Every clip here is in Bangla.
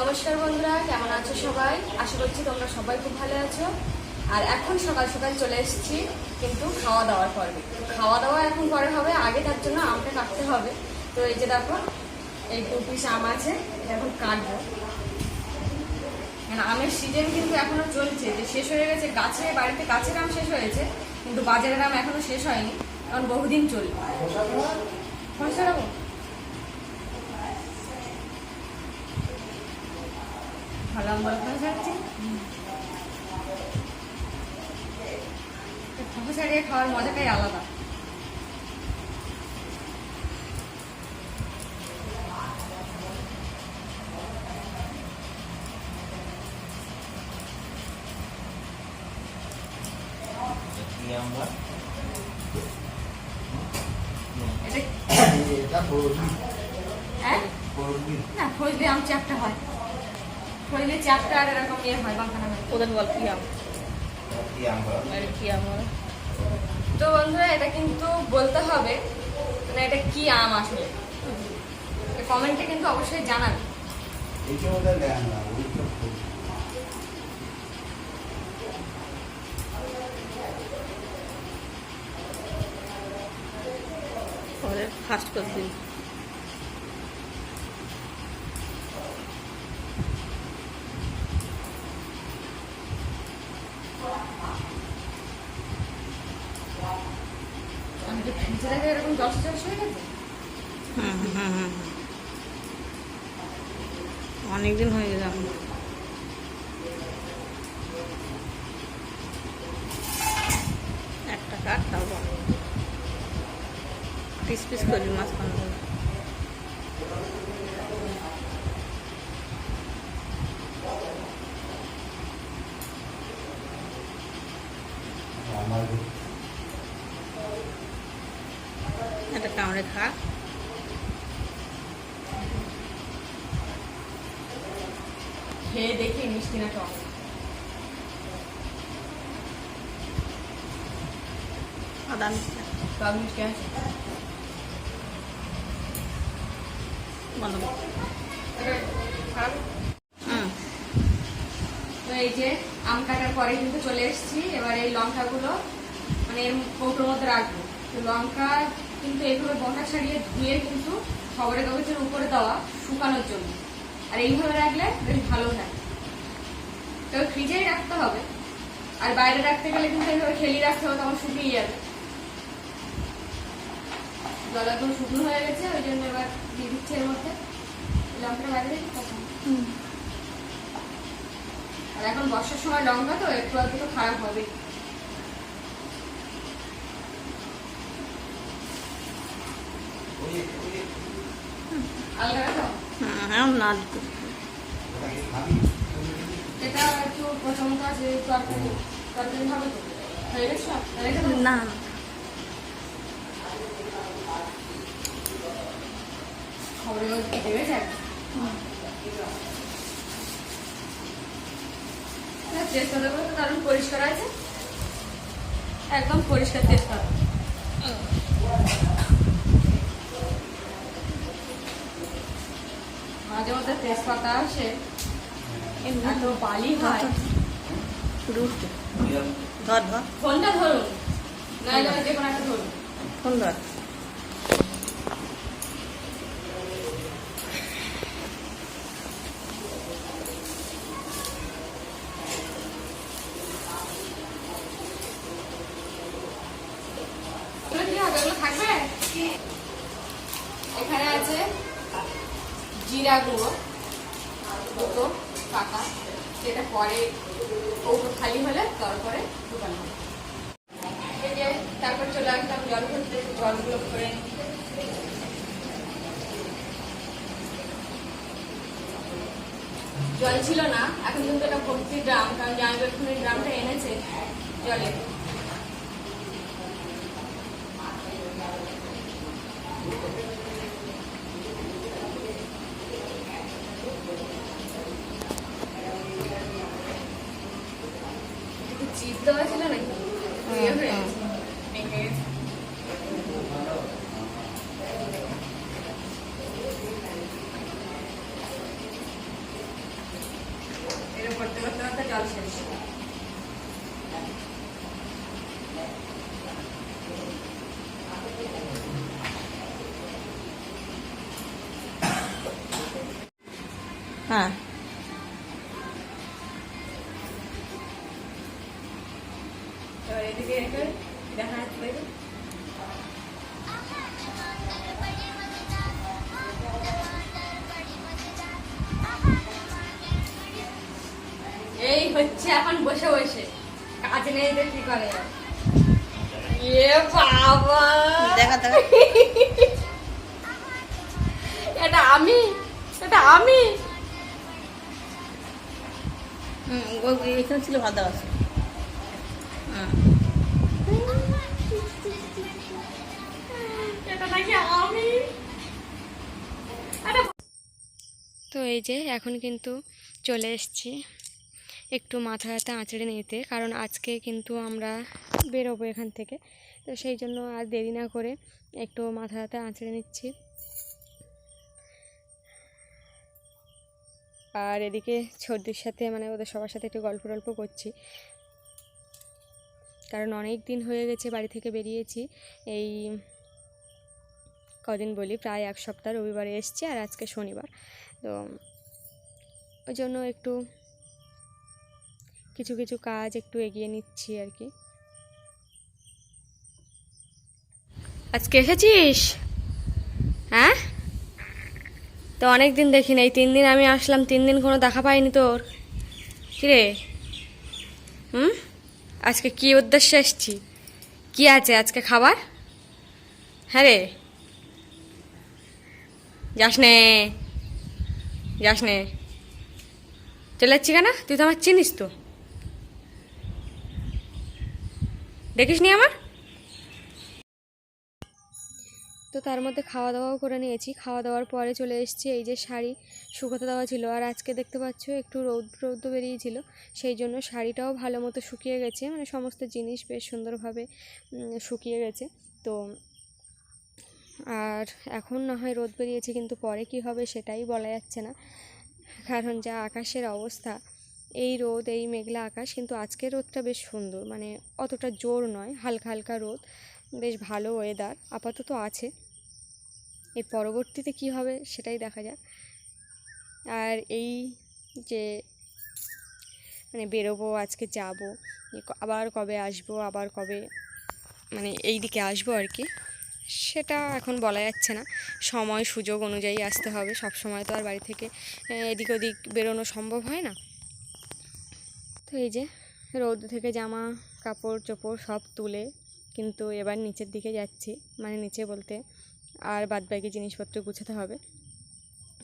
নমস্কার বন্ধুরা, কেমন আছো সবাই? আশা করছি তোমরা সবাই খুব ভালো আছো। আর এখন সকাল সকাল চলে এসেছি কিন্তু খাওয়া দাওয়ার পর্বে। খাওয়া দাওয়া এখন পরে হবে, আগে তার জন্য আমটা কাটতে হবে। তো এই যে দেখো, এই দু পিস আম আছে এখন কাটবো। মানে আমের সিজন কিন্তু এখনও চলছে, যে শেষ হয়ে গেছে, গাছে, বাড়িতে গাছের আম শেষ হয়েছে, কিন্তু বাজারের আম এখনও শেষ হয়নি, কারণ বহুদিন চলবে খরচা রাখব ভালো আম বড় করে ছাড়ছি খোসা ছাড়িয়ে খাওয়ার মজাটাই আলাদা। এটা হ্যাঁ? না ফজলি আম চ্যাপটা হয়। ফজলি চ্যাপটা আর এরকম ইয়ে হয় বাঁকানো হয়। ওদের বল কি আম? আর কি আমার তো বন্ধুরা এটা কিন্তু বলতে হবে মানে এটা কি আম আসলে? কমেন্টে কিন্তু অবশ্যই জানাবে। ফার্স্ট করে রেখে এরকম হয়ে গেছে? হুম হয়ে একটা কাঠ তারপর পিস পিস করবি মাছ পান্না আমার একটা খা খেয়ে দেখি মিষ্টি না টক। আদা মিষ্টি। টক মিষ্টি আছে। বন্ধ কর। এটা খারাপ হুম। তো এই যে আম কাটার পরে কিন্তু চলে এসেছি। এবার এই লঙ্কাগুলো মানে এর কৌটোর মধ্যে রাখব। তো লঙ্কা কিন্তু এইভাবে বসা ছাড়িয়ে ধুয়ে কিন্তু খবরের কাগজের উপরে দেওয়া শুকানোর জন্য। আর এইভাবে রাখলে বেশ ভালো থাকে তবে ফ্রিজেই রাখতে হবে। আর বাইরে রাখতে গেলে কিন্তু এইভাবে খেলি রাখতে হবে তখন শুকিয়ে যাবে। জল একদম শুকনো হয়ে গেছে ওই জন্য এবার দিয়ে দিচ্ছে এর মধ্যে। লঙ্কাটা বাইরে রেখে তখন আর এখন বর্ষার সময় লঙ্কা তো একটু আর তো খারাপ হবে ওই ওই আলগা রাখো হুম হ্যাঁ না ওটা কি খাবি এটা একটু প্রথমত আছে তরকারি তরকারি হবে তো হয়ে রেখে দেবো? না তেজপাতা গুলো তো দারুণ পরিষ্কার আছে। একদম পরিষ্কার তেজপাতা মাঝে মধ্যে তেজপাতা আসে এত বালি হয়। ধর ধর। ফোনটা ধরুন। নাহলে যে কোনো একটা ধরুন। ফোন ধর। এগুলো কি হবে? এগুলো থাকবে? এখানে আছে জিরা গুঁড়ো দুটো টাকা যেটা পরে ওগুলো খালি হলে তারপরে ঢুকানো হবে। তারপর চলে আসলাম জল ভরতে জলগুলো করে জল ছিল না, এখন কিন্তু এটা ভর্তি ড্রাম, কারণ জামাই ড্রামটা এনেছে জলে একটু চিপ দেওয়া ছিল নাকি ইয়ে হয়ে গেছে। ভেঙে গেছে। ভিডিও হ্যাঁ। এবার এদিকে দেখা যাচ্ছে হচ্ছে এখন বসে বসে। কাজ নেই তো কি করে? এ বাবা। দেখা দেখা। এটা আমি? এটা আমি? হুম এখানে ছিল ভাত আছে। হুম। এটা নাকি আমি? তো এই যে এখন কিন্তু চলে এসেছি। একটু মাথা হাতে আঁচড়ে নিতে, কারণ আজকে কিন্তু আমরা বেরোবো এখান থেকে। তো সেই জন্য আর দেরি না করে একটু মাথা হাতে আঁচড়ে নিচ্ছি। আর এদিকে ছর্দির সাথে মানে ওদের সবার সাথে একটু গল্প টল্প করছি। কারণ অনেক দিন হয়ে গেছে বাড়ি থেকে বেরিয়েছি। এই কদিন বলি, প্রায় এক সপ্তাহ রবিবারে এসছি আর আজকে শনিবার। তো ওই জন্য একটু কিছু কিছু কাজ একটু এগিয়ে নিচ্ছি আর কি। আজকে এসেছিস? হ্যাঁ? তো অনেক দিন দেখি এই তিন দিন আমি আসলাম, তিন দিন কোনো দেখা পাইনি তোর। কিরে? হুম? আজকে কি উদ্দেশ্যে এসছি? কি আছে আজকে খাবার? হ্যাঁ রে। যাস নে। যাস নে। চলে যাচ্ছি কেন? তুই তো আমার চিনিস তো। দেখিস নি আমার? তো তার মধ্যে খাওয়া দাওয়াও করে নিয়েছি। খাওয়া দাওয়ার পরে চলে এসেছি, এই যে শাড়ি শুকোতে দেওয়া ছিল। আর আজকে দেখতে পাচ্ছ, একটু রৌদ্র রৌদ্র বেরিয়েছিল সেই জন্য শাড়িটাও ভালো মতো শুকিয়ে গেছে। মানে সমস্ত জিনিস বেশ সুন্দরভাবে শুকিয়ে গেছে। তো, আর এখন না হয় রোদ বেরিয়েছে, কিন্তু পরে কি হবে সেটাই বলা যাচ্ছে না। কারণ যা আকাশের অবস্থা এই রোদ, এই মেঘলা আকাশ কিন্তু আজকের রোদটা বেশ সুন্দর। মানে অতটা জোর নয়, হালকা হালকা রোদ। বেশ ভালো ওয়েদার আপাতত আছে। এর পরবর্তীতে কি হবে সেটাই দেখা যাক। আর এই যে মানে বেরোবো, আজকে যাব আবার কবে আসব, আবার কবে মানে এই দিকে আসব আর কি, সেটা এখন বলা যাচ্ছে না। সময় সুযোগ অনুযায়ী আসতে হবে। সব সময় তো আর বাড়ি থেকে এদিক ওদিক বেরোনো সম্ভব হয় না। এই যে রোদ থেকে জামা, কাপড়, চোপড় সব তুলে কিন্তু এবার নিচের দিকে যাচ্ছি। মানে নিচে বলতে আর বাদবাকি জিনিসপত্র গুছাতে হবে।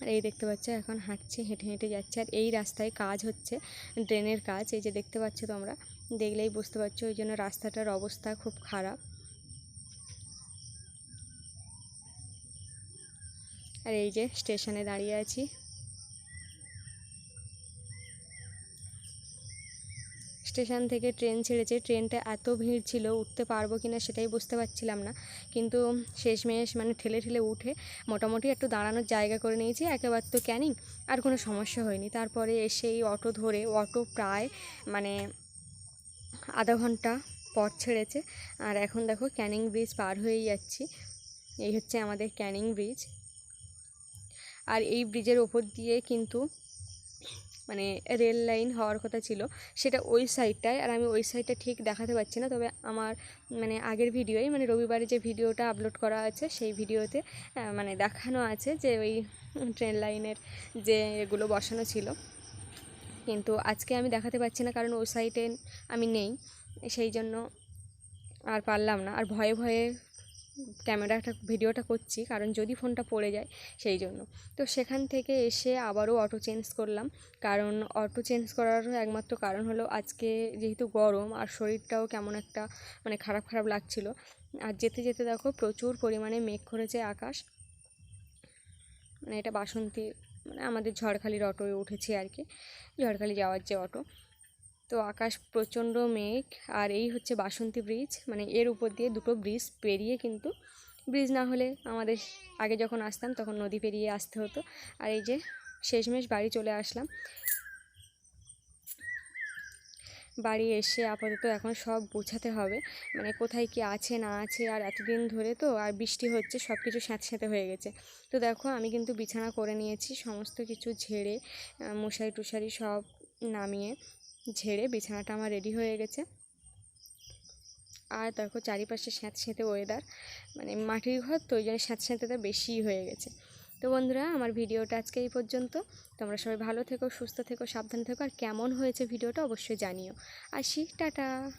আর এই দেখতে পাচ্ছ এখন হাঁটছে, হেঁটে হেঁটে যাচ্ছে। আর এই রাস্তায় কাজ হচ্ছে, ড্রেনের কাজ। এই যে দেখতে পাচ্ছ তোমরা, দেখলেই বুঝতে পারছ ওই জন্য রাস্তাটার অবস্থা খুব খারাপ। আর এই যে স্টেশনে দাঁড়িয়ে আছি। স্টেশন থেকে ট্রেন ছেড়েছে। ট্রেনটা এত ভিড় ছিল, উঠতে পারব কি না সেটাই বুঝতে পারছিলাম না। কিন্তু শেষমেশ মানে ঠেলে ঠেলে উঠে মোটামুটি একটু দাঁড়ানোর জায়গা করে নিয়েছি, একেবারে তো ক্যানিং, আর কোনো সমস্যা হয়নি। তারপরে এসেই অটো ধরে, অটো প্রায় মানে আধা ঘণ্টা পথ ছেড়েছে। আর এখন দেখো ক্যানিং ব্রিজ পার হয়েই যাচ্ছি। এই হচ্ছে আমাদের ক্যানিং ব্রিজ। আর এই ব্রিজের ওপর দিয়ে কিন্তু মানে রেল লাইন হওয়ার কথা ছিল, সেটা ওই সাইডটায় আর আমি ওই সাইডটা ঠিক দেখাতে পারছি না, তবে আমার মানে আগের ভিডিওই মানে রবিবারে যে ভিডিওটা আপলোড করা আছে, সেই ভিডিওতে মানে দেখানো আছে যে ওই ট্রেন লাইনের যে এগুলো বসানো ছিল। কিন্তু আজকে আমি দেখাতে পারছি না, কারণ ওই সাইডে আমি নেই, সেই জন্য আর পারলাম না। আর ভয়ে ভয়ে ক্যামেরাটা, ভিডিওটা করছি, কারণ যদি ফোনটা পড়ে যায় সেই জন্য। তো সেখান থেকে এসে আবারও অটো চেঞ্জ করলাম। কারণ অটো চেঞ্জ করার একমাত্র কারণ হলো আজকে যেহেতু গরম আর শরীরটাও কেমন একটা মানে খারাপ খারাপ লাগছিল। আর যেতে যেতে দেখো প্রচুর পরিমাণে মেঘ করেছে আকাশ। মানে এটা বাসন্তী মানে আমাদের ঝড়খালির অটোয় উঠেছি আর কি। ঝড়খালি যাওয়ার যে অটো তো আকাশ প্রচণ্ড মেঘ আর এই হচ্ছে বাসন্তী ব্রিজ। মানে এর উপর দিয়ে দুটো ব্রিজ পেরিয়ে কিন্তু ব্রিজ না হলে আমাদের আগে যখন আসতাম তখন নদী পেরিয়ে আসতে হতো। আর এই যে শেষমেশ বাড়ি চলে আসলাম। বাড়ি এসে আপাতত এখন সব গোছাতে হবে। মানে কোথায় কি আছে না আছে আর এতদিন ধরে তো আর বৃষ্টি হচ্ছে সব কিছু স্যাঁতে স্যাঁতে হয়ে গেছে। তো দেখো আমি কিন্তু বিছানা করে নিয়েছি, সমস্ত কিছু ঝেড়ে মশারি টুশারি সব নামিয়ে ঝেড়ে বিছানাটা আমার রেডি হয়ে গেছে। আর দেখো চারিপাশে স্যাঁত স্যাঁতে ওয়েদার মানে মাটির ঘর তো ওই জন্য স্যাঁত স্যাঁতেটা বেশিই হয়ে গেছে। তো বন্ধুরা, আমার ভিডিওটা আজকে এই পর্যন্ত। তোমরা সবাই ভালো থেকো, সুস্থ থেকো, সাবধানে থেকো, আর কেমন হয়েছে ভিডিওটা অবশ্যই জানিও। আসি, টাটা!